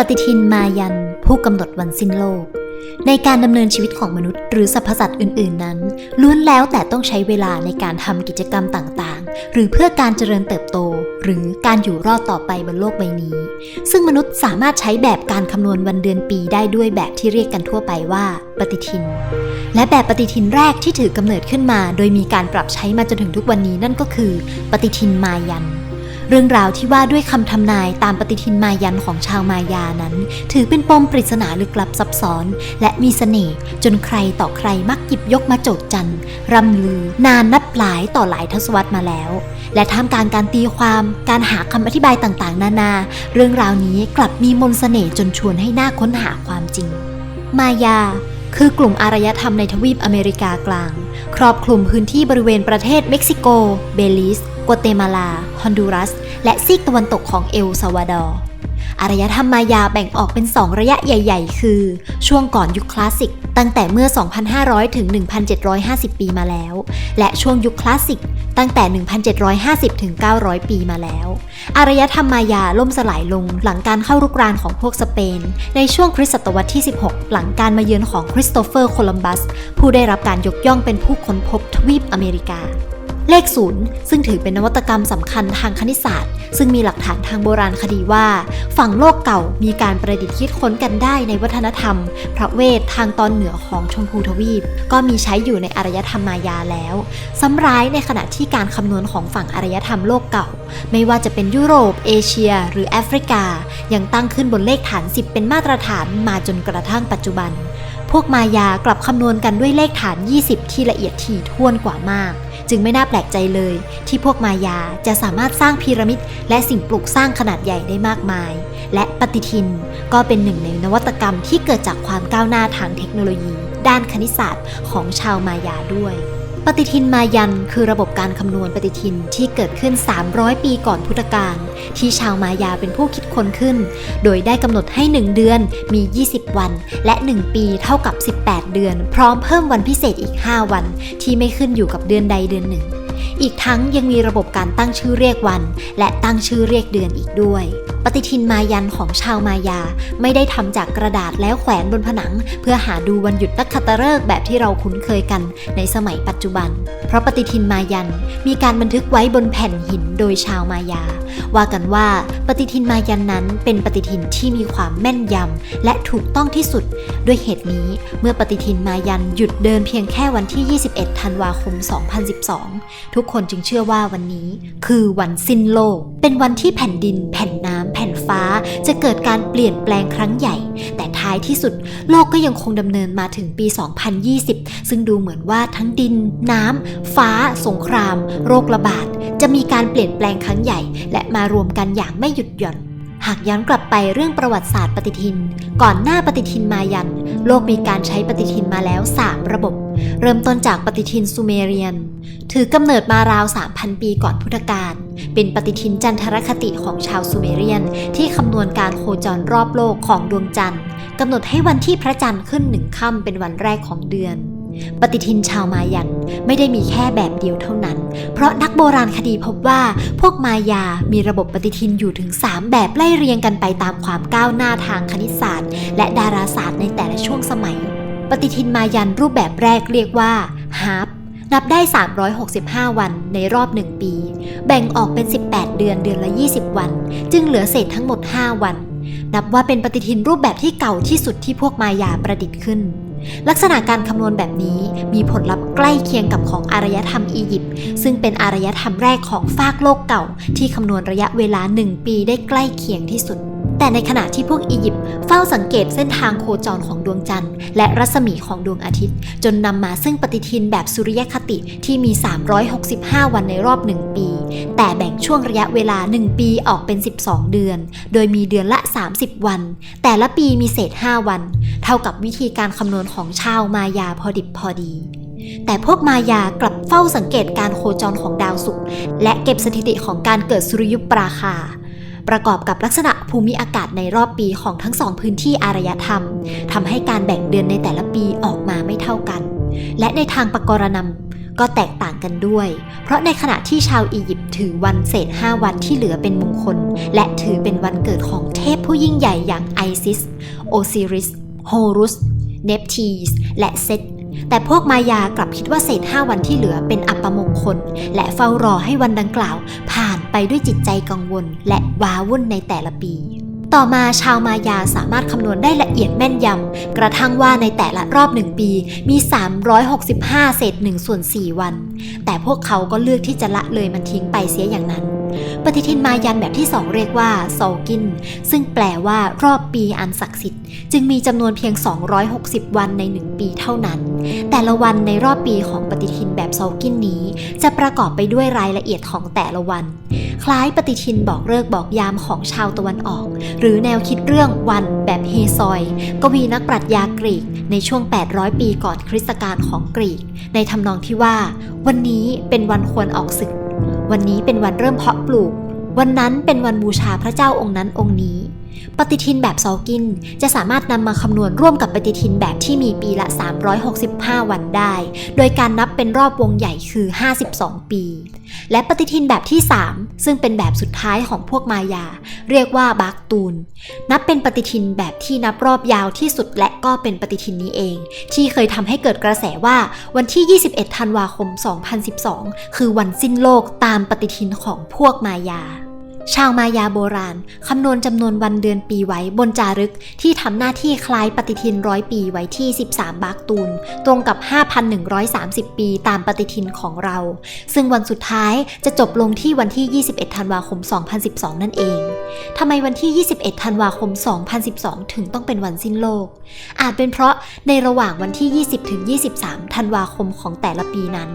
ปฏิทินมายันผู้กำหนดวันสิ้นโลก ในการดำเนินชีวิตของมนุษย์หรือสรรพสัตว์อื่น ๆ นั้นล้วนแล้วแต่ต้องใช้เวลาในการทำกิจกรรมต่างๆ หรือเพื่อการเจริญเติบโต หรือการอยู่รอดต่อไปบนโลกใบนี้ ซึ่งมนุษย์สามารถใช้แบบการคำนวณวันเดือนปีได้ด้วยแบบที่เรียกกันทั่วไปว่า ปฏิทิน และแบบปฏิทินแรกที่ถือกำเนิดขึ้นมา โดยมีการปรับใช้มาจนถึงทุกวันนี้นั่นก็คือ ปฏิทินมายัน เรื่องราวที่ว่าด้วยคำทำนายตามปฏิทินมายันของชาวมายานั้น ถือเป็นปมปริศนาลึกลับซับซ้อน และมีเสน่ห์จนใครต่อใครมักหยิบยกมาโจทย์จันรำลือนานนับหลายต่อหลายทศวรรษมาแล้ว และท่ามกลางการตีความการหาคำอธิบายต่างๆ นานา เรื่องราวนี้กลับมีมนต์เสน่ห์จนชวนให้หน่าค้นหาความจริง มายาคือกลุ่มอารยธรรมในทวีปอเมริกากลาง ครอบคลุมพื้นที่บริเวณประเทศเม็กซิโก เบลิส กัวเตมาลา ฮอนดูรัส และซีกตะวันตกของเอลซาวาดอร์อารยธรรมมายาแบ่งออกเป็น 2 ระยะใหญ่ ๆ คือ ช่วงก่อนยุคคลาสสิก ตั้งแต่เมื่อ 2,500 ถึง 1,750 ปีมาแล้ว และช่วงยุคคลาสสิก ตั้งแต่ 1,750 ถึง 900 ปีมาแล้ว อารยธรรมมายาล่มสลายลงหลังการเข้ารุกรานของพวกสเปน ในช่วงคริสตศตวรรษที่ 16 หลังการมาเยือนของคริสโตเฟอร์โคลัมบัส ผู้ได้รับการยกย่องเป็นผู้ค้นพบทวีปอเมริกา เลขศูนย์ซึ่งถือเป็นนวัตกรรมสำคัญทางคณิตศาสตร์ ซึ่งมีหลักฐานทางโบราณคดีว่า ฝั่งโลกเก่ามีการประดิษฐ์คิดค้นกันได้ในวัฒนธรรม พระเวททางตอนเหนือของชมพูทวีป ก็มีใช้อยู่ในอารยธรรมมายาแล้วซ้ำร้ายในขณะที่การคำนวณของฝั่งอารยธรรมโลกเก่า ไม่ว่าจะเป็นยุโรป เอเชีย หรือแอฟริกา ยังตั้งขึ้นบนเลขฐาน 10 เป็นมาตรฐานมาจนกระทั่งปัจจุบัน พวกมายากลับคำนวณกันด้วยเลขฐาน 20 ที่ละเอียดถี่ถ้วนกว่ามาก จึงไม่น่าแปลกใจเลย ที่พวกมายาจะสามารถสร้างพีระมิด และสิ่งปลูกสร้างขนาดใหญ่ได้มากมาย และปฏิทินก็เป็นหนึ่งในนวัตกรรมที่เกิดจากความก้าวหน้าทางเทคโนโลยี ด้านคณิตศาสตร์ของชาวมายาด้วย ปฏิทินมายันคือระบบการคำนวณปฏิทินที่เกิดขึ้น 300 ปีก่อนพุทธกาลที่ชาวมายาเป็นผู้คิดค้นขึ้น โดยได้กำหนดให้ 1 เดือนมี 20 วัน และ 1 ปีเท่ากับ 18 เดือน พร้อมเพิ่มวันพิเศษอีก 5 วัน ที่ไม่ขึ้นอยู่กับเดือนใดเดือนหนึ่ง อีกทั้งยังมีระบบการตั้งชื่อเรียกวัน และตั้งชื่อเรียกเดือนอีกด้วย ปฏิทินมายันของชาวมายา ไม่ได้ทำจากกระดาษแล้วแขวนบนผนัง เพื่อหาดูวันหยุดนักขัตฤกษ์แบบที่เราคุ้นเคยกันในสมัยปัจจุบัน เพราะปฏิทินมายันมีการบันทึกไว้บนแผ่นหินโดยชาวมายา ว่ากันว่าปฏิทินมายันนั้นเป็นปฏิทินที่มีความแม่นยำและถูกต้องที่สุด ด้วยเหตุนี้เมื่อปฏิทินมายันหยุดเดินเพียงแค่วันที่ 21 ธันวาคม 2012ทุกคนจึงเชื่อว่าวันนี้คือวันสิ้นโลก เป็นวันที่แผ่นดิน แผ่นน้ำ แผ่นฟ้า จะเกิดการเปลี่ยนแปลงครั้งใหญ่ แต่ท้ายที่สุด โลกก็ยังคงดำเนินมาถึงปี 2020 ซึ่งดูเหมือนว่าทั้งดิน น้ำ ฟ้า สงคราม โรคระบาด จะมีการเปลี่ยนแปลงครั้งใหญ่ และมารวมกันอย่างไม่หยุดหย่อนหากย้อนกลับไปเรื่องประวัติศาสตร์ปฏิทิน ก่อนหน้าปฏิทินมายัน โลกมีการใช้ปฏิทินมาแล้ว 3 ระบบ เริ่มต้นจากปฏิทินซูเมเรียน ถือกำเนิดมาราว 3,000 ปีก่อนพุทธกาลเป็นปฏิทินจันทรคติของชาวซูเมเรียน ที่คำนวณการโคจรรอบโลกของดวงจันทร์กำหนดให้วันที่พระจันทร์ขึ้นหนึ่งค่ำเป็นวันแรกของเดือน ปฏิทินชาวมายันไม่ได้มีแค่แบบเดียวเท่านั้น เพราะนักโบราณคดีพบว่าพวกมายา มีระบบปฏิทินอยู่ถึง 3 แบบไล่เรียงกันไปตามความก้าวหน้าทางคณิตศาสตร์ และดาราศาสตร์ในแต่ละช่วงสมัย ปฏิทินมายันรูปแบบแรกเรียกว่าฮาร์ปนับได้ 365 วันในรอบ 1 ปี แบ่งออกเป็น 18 เดือนเดือนละ 20 วัน จึงเหลือเศษทั้งหมด 5 วัน นับว่าเป็นปฏิทินรูปแบบที่เก่าที่สุดที่พวกมายาประดิษฐ์ขึ้น ลักษณะการคำนวณแบบนี้มีผลลัพธ์ใกล้เคียงกับของอารยธรรมอียิปต์ซึ่งเป็นอารยธรรมแรกของฟากโลกเก่า ที่คำนวณระยะเวลา 1 ปีได้ใกล้เคียงที่สุด แต่ในขณะที่พวกอียิปต์เฝ้าสังเกตเส้นทางโคจรของดวงจันทร์ และรัศมีของดวงอาทิตย์ จนนำมาซึ่งปฏิทินแบบสุริยคติที่มี 365 วันในรอบ 1 ปี แต่แบ่งช่วงระยะเวลา 1 ปีออกเป็น 12 เดือน โดยมีเดือนละ 30 วัน แต่ละปีมีเศษ 5 วัน เท่ากับวิธีการคำนวณของชาวมายาพอดิบพอดีแต่พวกมายากลับเฝ้าสังเกตการโคจรของดาวศุกร์และเก็บสถิติของการเกิดสุริยุปราคา ประกอบกับลักษณะภูมิอากาศในรอบปีของทั้งสองพื้นที่อารยธรรมทำให้การแบ่งเดือนในแต่ละปีออกมาไม่เท่ากัน และในทางปกรณำก็แตกต่างกันด้วย เพราะในขณะที่ชาวอียิปต์ถือวันเศษ 5 วันที่เหลือเป็นมงคล และถือเป็นวันเกิดของเทพผู้ยิ่งใหญ่อย่างไอซิส โอซิริส โฮรุส เนปทีส และเซตแต่พวกมายากลับคิดว่าเศษ5วันที่เหลือเป็นอัปมงคล และเฝ้ารอให้วันดังกล่าว ผ ไปด้วยจิตใจกังวล และว้าวุ่นในแต่ละปี ต่อมาชาวมายาสามารถคำนวณได้ละเอียดแม่นยำ กระทั่งว่าในแต่ละรอบหนึ่งปี มี 365 เศษ1ส่วน 4 วัน แต่พวกเขาก็เลือกที่จะละเลยมันทิ้งไปเสียอย่างนั้น ปฏิทินมายันแบบที่ 2 เรียกว่าโซกิน ซึ่งแปลว่ารอบปีอันศักดิ์สิทธิ์ จึงมีจำนวนเพียง 260 วันใน 1 ปีเท่านั้น แต่ละวันในรอบปีของปฏิทินแบบโซกินนี้ จะประกอบไปด้วยรายละเอียดของแต่ละวัน คล้ายปฏิทินบอกเลิกบอกยามของชาวตะวันออก หรือแนวคิดเรื่องวันแบบเฮซอย กวีนักปรัชญากรีกในช่วง 800 ปีก่อนคริสตกาลของกรีก ในทำนองที่ว่า วันนี้เป็นวันควรออกศึก วันนี้เป็นวันเริ่มเพาะปลูก วันนั้นเป็นวันบูชาพระเจ้าองค์นั้นองค์นี้ ปฏิทินแบบซอกิน จะสามารถนำมาคำนวณร่วมกับปฏิทินแบบที่มีปีละ 365 วันได้ โดยการนับเป็นรอบวงใหญ่คือ 52 ปี และปฏิทินแบบที่ 3 ซึ่งเป็นแบบสุดท้ายของพวกมายา เรียกว่าบากตูน นับเป็นปฏิทินแบบที่นับรอบยาวที่สุดและก็เป็นปฏิทินนี้เอง ที่เคยทำให้เกิดกระแสว่าวันที่ 21 ธันวาคม 2012 คือวันสิ้นโลกตามปฏิทินของพวกมายา ชาวมายาโบราณ คำนวณจำนวนวันเดือนปีไว้บนจารึกที่ทำหน้าที่คล้ายปฏิทินร้อยปีไว้ที่ 13 บากตูน ตรงกับ 5,130 ปีตามปฏิทินของเรา ซึ่งวันสุดท้ายจะจบลงที่วันที่ 21 ธันวาคม 2012 นั่นเองทำไมวันที่ 21 ธันวาคม 2012 ถึงต้องเป็นวันสิ้นโลก อาจเป็นเพราะในระหว่างวันที่ 20 ถึง 23 ธันวาคมของแต่ละปีนั้น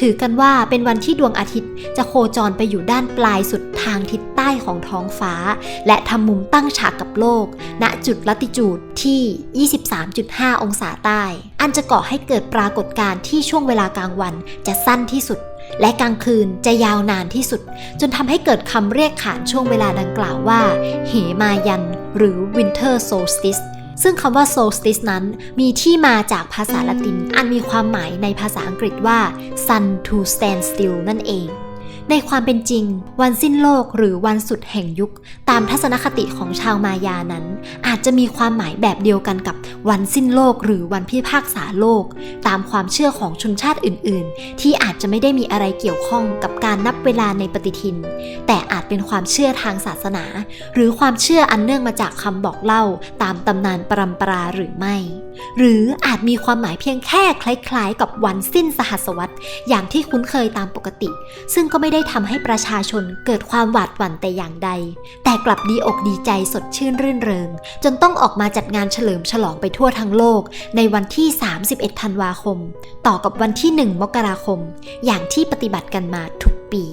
ถือกันว่าเป็นวันที่ดวงอาทิตย์จะโคจรไปอยู่ด้านปลายสุดทางทิศ ต้ของท้องฟ้า และทำมุมตั้งฉากกับโลก ณจุดลัติจูดที่ 23.5 องศาใต้ อันจะก่อให้เกิดปรากฏการณ์ที่ช่วงเวลากลางวันจะสั้นที่สุด และกลางคืนจะยาวนานที่สุด จนทำให้เกิดคำเรียกขานช่วงเวลาดังกล่าวว่า เหมายัน หรือ Winter Solstice ซึ่งคำว่า solstice นั้นมีที่มาจากภาษาละติน อันมีความหมายในภาษาอังกฤษว่า sun to stand still นั่นเอง ในความเป็นจริง วันสิ้นโลกหรือวันสุดแห่งยุค ตามทัศนคติของชาวมายานั้น อาจจะมีความหมายแบบเดียวกันกับวันสิ้นโลกหรือวันพิพากษาโลก ตามความเชื่อของชนชาติอื่น ๆ ที่อาจจะไม่ได้มีอะไรเกี่ยวข้องกับการนับเวลาในปฏิทิน แต่อาจเป็นความเชื่อทางศาสนา หรือความเชื่ออันเนื่องมาจากคำบอกเล่า ตามตำนานปรำปราหรือไม่ หรืออาจมีความหมายเพียงแค่คล้าย ๆ กับวันสิ้นสหัสวรรษอย่างที่คุ้นเคยตามปกติ ซึ่งก็ไม่ได้ทำให้ประชาชนเกิดความหวาดหวั่นแต่อย่างใด แต่กลับดีอกดีใจสดชื่นรื่นเริง จนต้องออกมาจัดงานเฉลิมฉลองไปทั่วทั้งโลก ในวันที่ 31 ธันวาคม ต่อกับวันที่ 1 มกราคม อย่างที่ปฏิบัติกันมาทุกปี